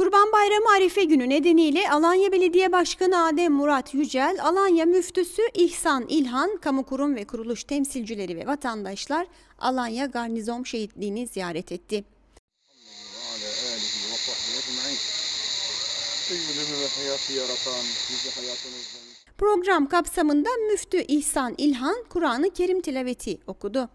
Kurban Bayramı Arife günü nedeniyle Alanya Belediye Başkanı Adem Murat Yücel, Alanya Müftüsü İhsan İlhan, kamu kurum ve kuruluş temsilcileri ve vatandaşlar Alanya Garnizon Şehitliğini ziyaret etti. Program kapsamında Müftü İhsan İlhan Kur'an-ı Kerim tilaveti okudu.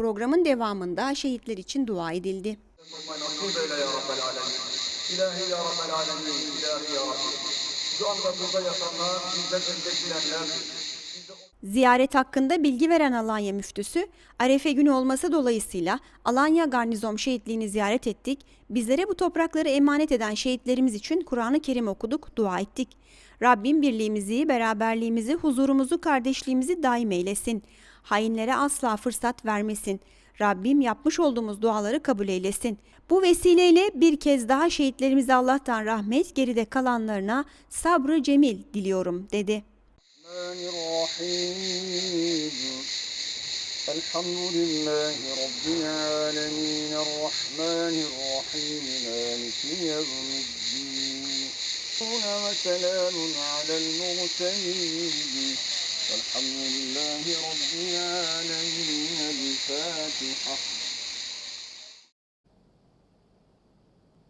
Programın devamında şehitler için dua edildi. İlahi ya Rabbel Alemin, ilahi ya Rabbi. Şu anda burada yatanlar bizden öncekilerlerdir. Ziyaret hakkında bilgi veren Alanya müftüsü, Arefe günü olması dolayısıyla Alanya Garnizon şehitliğini ziyaret ettik. Bizlere bu toprakları emanet eden şehitlerimiz için Kur'an-ı Kerim okuduk, dua ettik. Rabbim birliğimizi, beraberliğimizi, huzurumuzu, kardeşliğimizi daim eylesin. Hainlere asla fırsat vermesin. Rabbim yapmış olduğumuz duaları kabul eylesin. Bu vesileyle bir kez daha şehitlerimize Allah'tan rahmet, geride kalanlarına sabrı cemil diliyorum dedi. الرحمن الرحيم. الحمد لله رب العالمين. الرحمن الرحيم. مالك يوم الدين. وسلام على المرسلين. والحمد لله رب العالمين. الفاتحة.